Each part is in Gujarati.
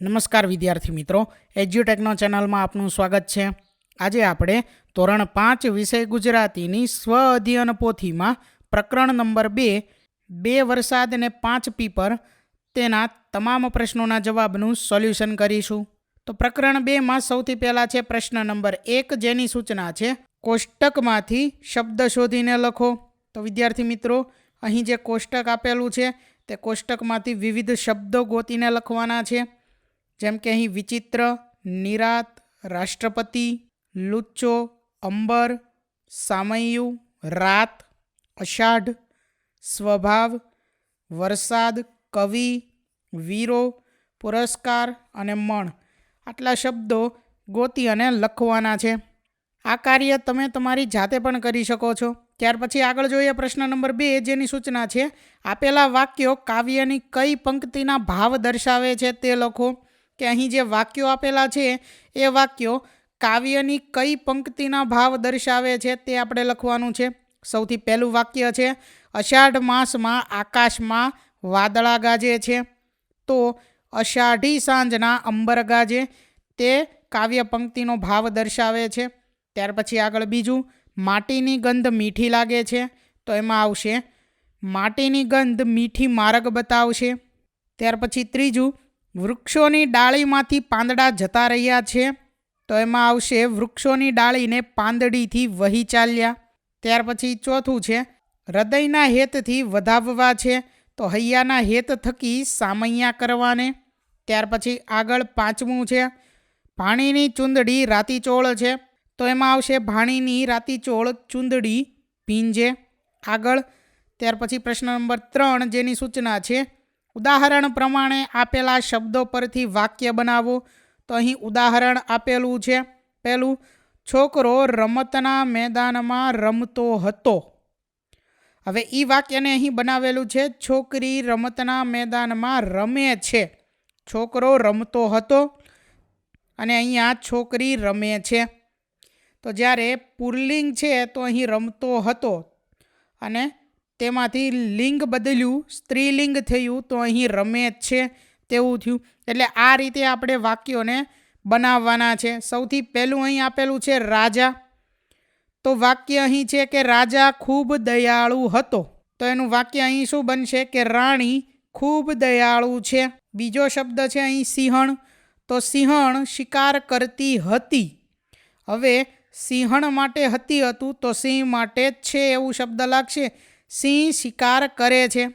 નમસ્કાર વિદ્યાર્થી મિત્રો, એજ્યુટેકનો ચેનલમાં આપનું સ્વાગત છે. આજે આપણે ધોરણ પાંચ વિષય ગુજરાતીની સ્વ અધ્યયન પોથીમાં પ્રકરણ નંબર બે બે વરસાદ અને પાંચ પીપર તેના તમામ પ્રશ્નોના જવાબનું સોલ્યુશન કરીશું. તો પ્રકરણ બેમાં સૌથી પહેલાં છે પ્રશ્ન નંબર એક, જેની સૂચના છે, કોષ્ટકમાંથી શબ્દ શોધીને લખો. તો વિદ્યાર્થી મિત્રો, અહીં જે કોષ્ટક આપેલું છે તે કોષ્ટકમાંથી વિવિધ શબ્દો ગોતીને લખવાના છે. જેમ કે અહીં વિચિત્ર, નિરાત, રાષ્ટ્રપતિ, લુચ્ચો, અંબર, સામયુ, રાત, અષાઢ, સ્વભાવ, વરસાદ, કવિ, વીરો, પુરસ્કાર અને મણ. આટલા શબ્દો ગોતી અને લખવાના છે. આ કાર્ય તમે તમારી જાતે પણ કરી શકો છો. ત્યાર પછી આગળ જોઈએ પ્રશ્ન નંબર બે, જેની સૂચના છે, આપેલા વાક્યો કાવ્યની કઈ પંક્તિના ભાવ દર્શાવે છે તે લખો. કે અહીં જે વાક્યો આપેલા છે, એ વાક્યો કાવ્યની કઈ પંક્તિના ભાવ દર્શાવે છે તે આપણે લખવાનું છે. સૌથી પહેલું વાક્ય છે, અષાઢ માસમાં આકાશમાં વાદળા ગાજે છે. તો અષાઢી સાંજના અંબર ગાજે, તે કાવ્ય પંક્તિનો ભાવ દર્શાવે છે. ત્યાર પછી આગળ બીજું, માટીની ગંધ મીઠી લાગે છે. તો એમાં આવશે, માટીની ગંધ મીઠી માર્ગ બતાવશે. ત્યાર પછી ત્રીજું વૃક્ષોની ડાળીમાંથી પાંદડા જતા રહ્યા છે. તો એમાં આવશે વૃક્ષોની ડાળીને પાંદડીથી વહી ચાલ્યા. ત્યાર પછી ચોથું છે, હૃદયના હેતથી વધાવવા છે. તો હૈયાના હેત થકી સામૈયા કરવાને. ત્યાર પછી આગળ પાંચમું છે, ભાણીની ચૂંદડી રાતીચોળ છે. તો એમાં આવશે ભાણીની રાતીચોળ ચૂંદડી ભીંજે. આગળ, ત્યાર પછી પ્રશ્ન નંબર ત્રણ જેની સૂચના છે ઉદાહરણ પ્રમાણે આપેલા શબ્દો પરથી વાક્ય બનાવો. તો અહીં ઉદાહરણ આપેલું છે. પહેલું, છોકરો રમતના મેદાનમાં રમતો હતો. હવે એ વાક્યને અહીં બનાવેલું છે, છોકરી રમતના મેદાનમાં રમે છે. છોકરો રમતો હતો અને અહીંયા છોકરી રમે છે. તો જ્યારે પુરલિંગ છે તો અહીં રમતો હતો અને તેમાંથી લિંગ બદલ્યું, સ્ત્રીલિંગ થયું તો અહીં રમે જ છે, તેવું થયું. એટલે આ રીતે આપણે વાક્યોને બનાવવાના છે. સૌથી પહેલું અહીં આપેલું છે રાજા. તો વાક્ય અહીં છે કે રાજા ખૂબ દયાળુ હતો. તો એનું વાક્ય અહીં શું બનશે? કે રાણી ખૂબ દયાળુ છે. બીજો શબ્દ છે અહીં સિંહણ. તો સિંહણ શિકાર કરતી હતી. હવે સિંહણ માટે હતી હતું તો સિંહ માટે જ છે એવું શબ્દ લાગશે. સિંહ શિકાર કરે છે.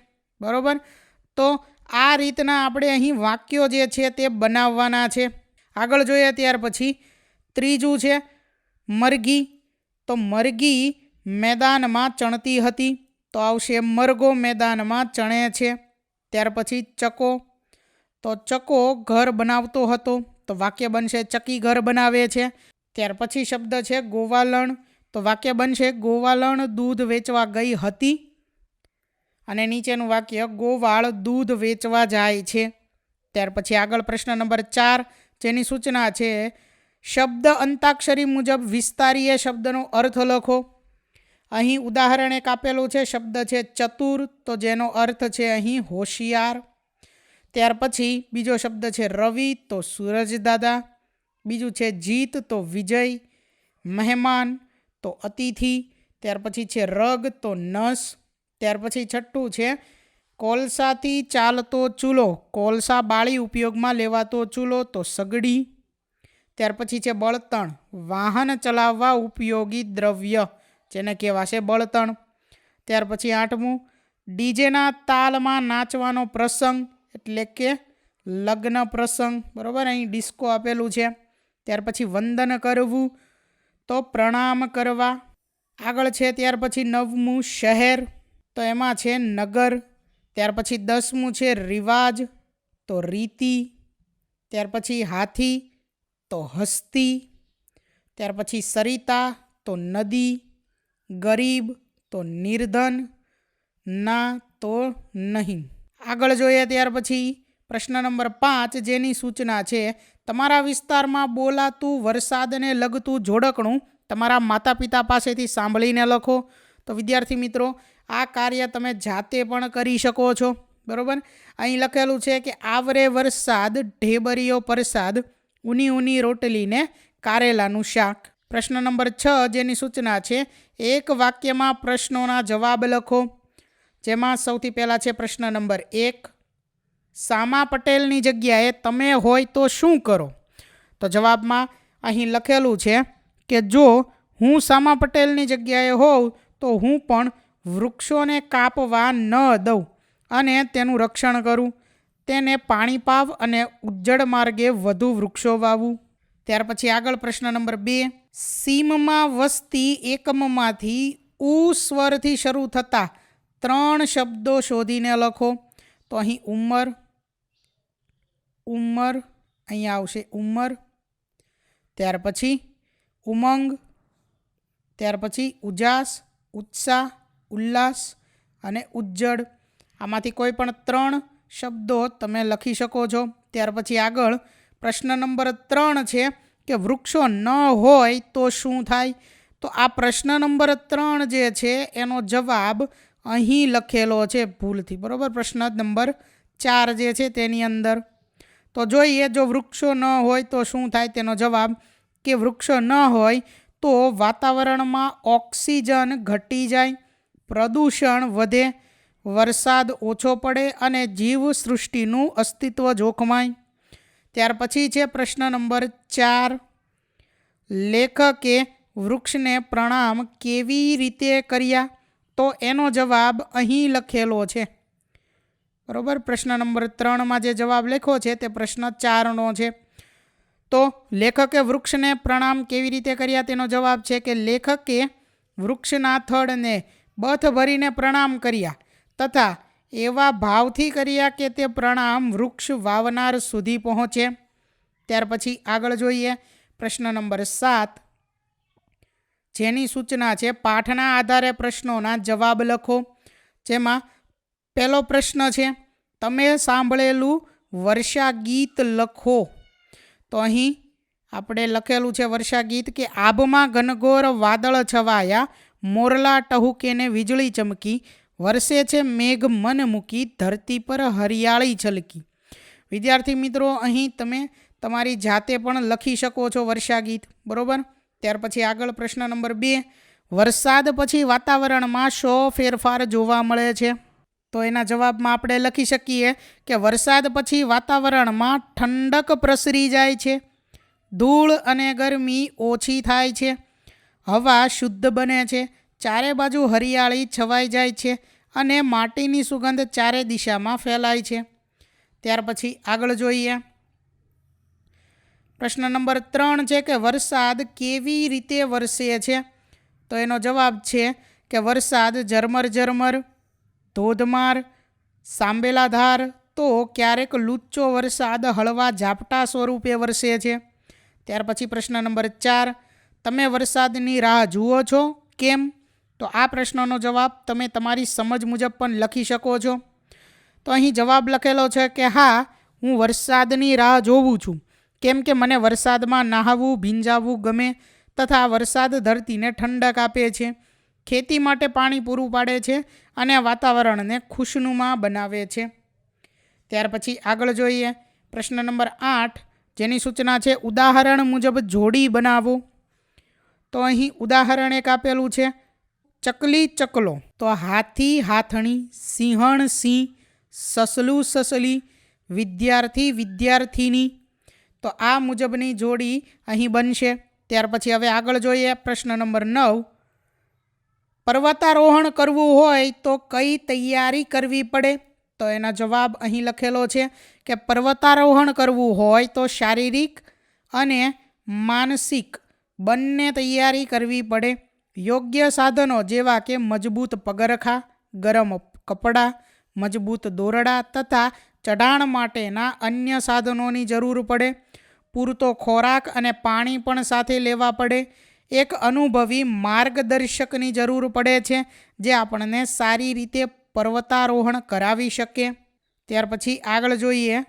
બરાબર? તો આ રીતના આપણે અહીં વાક્યો જે છે તે બનાવવાના છે. આગળ જોઈએ ત્યાર પછી ત્રીજું છે, મરઘી. તો મરઘી મેદાનમાં ચણતી હતી. તો આવશે મરઘો મેદાનમાં ચણે છે. ત્યાર પછી ચકો. તો ચકો ઘર બનાવતો હતો. તો વાક્ય બનશે ચકી ઘર બનાવે છે. ત્યાર પછી શબ્દ છે ગોવાલણ. તો વાક્ય બનશે, ગોવાલણ દૂધ વેચવા ગઈ હતી. અને નીચેનું વાક્ય, ગોવાળ દૂધ વેચવા જાય છે. ત્યાર પછી આગળ પ્રશ્ન નંબર ચાર, જેની સૂચના છે, શબ્દ અંતાક્ષરી મુજબ વિસ્તારીય શબ્દનો અર્થ લખો. અહીં ઉદાહરણ એક આપેલું છે, શબ્દ છે ચતુર, તો જેનો અર્થ છે અહીં હોશિયાર. ત્યાર પછી બીજો શબ્દ છે રવિ, તો સૂરજ દાદા બીજું છે જીત, તો વિજય. મહેમાન તો અતિથિ, ત્યાર પછી છે રગ, તો નસ, ત્યાર પછી છઠ્ઠું છે કોલસાથી ચાલતો ચૂલો. કોલસા બાળી ઉપયોગમાં લેવાતો ચૂલો, તો સગડી. ત્યાર પછી છે બળતણ. વાહન ચલાવવા ઉપયોગી દ્રવ્ય, જેને કહેવાશે બળતણ. ત્યાર પછી આઠમું, ડીજેના તાલમાં નાચવાનો પ્રસંગ, એટલે કે લગ્ન પ્રસંગ. બરાબર? અહીં ડિસ્કો આપેલું છે. ત્યાર પછી વંદન કરવું તો પ્રણામ કરવા. આગળ છે ત્યાર પછી નવમું શહેર, તો એમાં છે નગર, ત્યાર પછી દસમું છે રિવાજ, તો રીતિ, ત્યાર પછી હાથી, તો હસ્તી, ત્યાર પછી સરિતા, તો નદી, ગરીબ, તો નિર્ધન, ના, તો નહીં. આગળ જોઈએ ત્યાર પછી પ્રશ્ન નંબર પાંચ, જેની સૂચના છે તમારા વિસ્તારમાં બોલાતું, વરસાદને લગતું જોડકણું તમારા માતા પિતા પાસેથી સાંભળીને લખો. તો વિદ્યાર્થી મિત્રો, આ કાર્ય તમે જાતે પણ કરી શકો છો. બરાબર? અહીં લખેલું છે કે આવરે વરસાદ, ઢેબરીયો પ્રસાદ, ઉની ઉની રોટલીને કારેલાનું શાક. પ્રશ્ન નંબર છ જેની સૂચના છે, એક વાક્યમાં પ્રશ્નોના જવાબ લખો. જેમાં સૌથી પહેલાં છે પ્રશ્ન નંબર એક. સામા પટેલની જગ્યાએ તમે હોય તો શું કરો? તો જવાબમાં અહીં લખેલું છે કે જો હું સામા પટેલની જગ્યાએ હોઉં, તો હું પણ વૃક્ષોને કાપવા ન દઉં અને તેનું રક્ષણ કરું. તેને પાણી પાવ અને ઉજ્જડ માર્ગે વધુ વૃક્ષો વાવું. ત્યાર પછી આગળ પ્રશ્ન નંબર બે. સીમમાં વસતી એકમમાંથી ઉ સ્વરથી શરૂ થતા ત્રણ શબ્દો શોધીને લખો. તો અહીં ઉંમર ઉંમર, અહીંયા આવશે ઉંમર, ત્યાર પછી ઉમંગ, ત્યાર પછી ઉજાસ, ઉત્સાહ, ઉલ્લાસ અને ઉજ્જડ. આમાંથી કોઈ પણ ત્રણ શબ્દો તમે લખી શકો છો. ત્યાર પછી આગળ પ્રશ્ન નંબર ત્રણ છે કે વૃક્ષો ન હોય તો શું થાય? તો આ પ્રશ્ન નંબર ત્રણ જે છે એનો જવાબ અહીં લખેલો છે ભૂલથી. બરાબર? પ્રશ્ન નંબર ચાર જે છે તેની અંદર. તો જોઈએ જો વૃક્ષો ન હોય તો શું થાય? તેનો જવાબ, કે વૃક્ષો ન હોય તો વાતાવરણમાં ઓક્સિજન ઘટી જાય, પ્રદૂષણ વધે, વરસાદ ઓછો પડે અને જીવ સૃષ્ટિનું અસ્તિત્વ જોખમાય. ત્યાર પછી છે પ્રશ્ન નંબર ચાર. લેખકે વૃક્ષને પ્રણામ કેવી રીતે કર્યા? તો એનો જવાબ અહીં લખેલો છે. બરોબર? પ્રશ્ન નંબર ત્રણમાં જે જવાબ લખ્યો છે તે પ્રશ્ન ચારનો છે. તો લેખકે વૃક્ષને પ્રણામ કેવી રીતે કર્યા? તેનો જવાબ છે કે લેખકે વૃક્ષના થડને બથ ભરીને પ્રણામ કર્યા તથા એવા ભાવથી કર્યા કે તે પ્રણામ વૃક્ષ વાવનાર સુધી પહોંચે. ત્યાર પછી આગળ જોઈએ. પ્રશ્ન નંબર સાત. જેની સૂચના છે, પાઠના આધારે પ્રશ્નોના જવાબ લખો. જેમાં પહેલો પ્રશ્ન છે, તમે સાંભળેલું વર્ષા ગીત લખો. તો અહીં આપણે લખેલું છે વર્ષા ગીત કે આબમાં ઘનઘોર વાદળ છવાયા, મોરલા ટહુકેને વીજળી ચમકી, વરસે છે મેઘ મન મૂકી, ધરતી પર હરિયાળી છલકી. વિદ્યાર્થી મિત્રો, અહીં તમે તમારી જાતે પણ લખી શકો છો વર્ષા ગીત બરાબર? ત્યાર પછી આગળ પ્રશ્ન નંબર બે, વરસાદ પછી વાતાવરણમાં શો ફેરફાર જોવા મળે છે? તો એના જવાબમાં આપણે લખી શકીએ કે વરસાદ પછી વાતાવરણમાં ઠંડક પ્રસરી જાય છે. ધૂળ અને ગરમી ઓછી થાય છે. હવા શુદ્ધ બને છે. ચારે બાજુ હરિયાળી છવાઈ જાય છે અને માટીની સુગંધ ચારે દિશામાં ફેલાય છે. ત્યાર પછી આગળ જોઈએ. પ્રશ્ન નંબર ત્રણ છે કે વરસાદ કેવી રીતે વરસે છે? તો એનો જવાબ છે કે વરસાદ ઝરમર ઝરમર ધોધમાર, સાંબેલાધાર તો ક્યારેક લુચ્ચો વરસાદ હળવા ઝાપટા સ્વરૂપે વરસે છે. ત્યાર પછી પ્રશ્ન નંબર ચાર, તમે વરસાદની રાહ જુઓ છો? કેમ? તો આ પ્રશ્નનો જવાબ તમે તમારી સમજ મુજબ પણ લખી શકો છો. તો અહીં જવાબ લખેલો છે કે હા, હું વરસાદની રાહ જોઉં છું. કેમ કે મને વરસાદમાં નહાવું ભીંજાવવું ગમે તથા વરસાદ ધરતીને ઠંડક આપે છે. ખેતી માટે પાણી પૂરું પાડે છે અને વાતાવરણને ખુશનુમા બનાવે છે. ત્યાર પછી આગળ જોઈએ. પ્રશ્ન નંબર આઠ, જેની સૂચના છે ઉદાહરણ મુજબ જોડી બનાવો. તો અહીં ઉદાહરણ એક આપેલું છે, ચકલી ચકલો. તો હાથી, હાથણી, સિંહણ, સિંહ, સસલું સસલી, વિદ્યાર્થી, વિદ્યાર્થીની. તો આ મુજબની જોડી અહીં બનશે. ત્યાર પછી હવે આગળ જોઈએ પ્રશ્ન નંબર નવ પર્વતારોહણ કરવું હોય તો કઈ તૈયારી કરવી પડે? તો એનો જવાબ અહીં લખેલો છે કે પર્વતારોહણ કરવું હોય તો શારીરિક અને માનસિક બંને તૈયારી કરવી પડે. યોગ્ય સાધનો જેવા કે મજબૂત પગરખા, ગરમ કપડાં, મજબૂત દોરડા તથા ચઢાણ માટેના અન્ય સાધનોની જરૂર પડે. પૂરતો ખોરાક અને પાણી પણ સાથે લેવા પડે. એક અનુભવી માર્ગદર્શકની જરૂર પડે છે, જે આપણને સારી રીતે પર્વતારોહણ કરાવી શકે. ત્યાર પછી આગળ જોઈએ.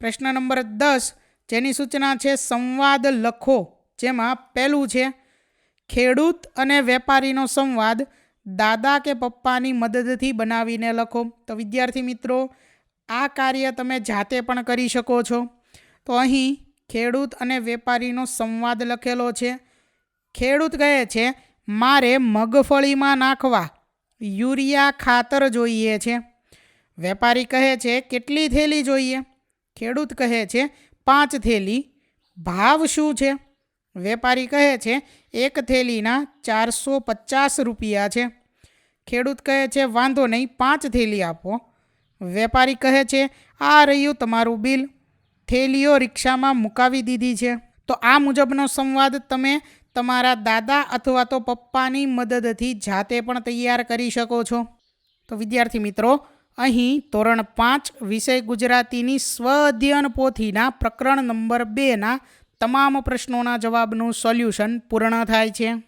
પ્રશ્ન નંબર દસ, જેની સૂચના છે સંવાદ લખો, જેમાં પહેલું છે, ખેડૂત અને વેપારીનો સંવાદ દાદા કે પપ્પાની મદદથી બનાવીને લખો. તો વિદ્યાર્થી મિત્રો, આ કાર્ય તમે જાતે પણ કરી શકો છો. તો અહીં ખેડૂત અને વેપારીનો સંવાદ લખેલો છે. ખેડૂત કહે છે, મારે મગફળીમાં નાખવા યુરિયા ખાતર જોઈએ છે. વેપારી કહે છે, કેટલી થેલી જોઈએ? ખેડૂત કહે છે, પાંચ થેલી. ભાવ શું છે? વેપારી કહે છે, એક થેલીના ચારસો પચાસ રૂપિયા છે. ખેડૂત કહે છે, વાંધો નહીં, પાંચ થેલી આપો. વેપારી કહે છે, આ રહ્યું તમારું બિલ. થેલીઓ રિક્ષામાં મુકાવી દીધી છે. તો આ મુજબનો સંવાદ તમે તમારા દાદા અથવા તો પપ્પાની મદદથી જાતે પણ તૈયાર કરી શકો છો. તો વિદ્યાર્થી મિત્રો, અહીં ધોરણ પાંચ વિષય ગુજરાતીની સ્વ અધ્યયન પોથીના પ્રકરણ નંબર બેના તમામ પ્રશ્નોના જવાબનું સોલ્યુશન પૂર્ણ થાય છે.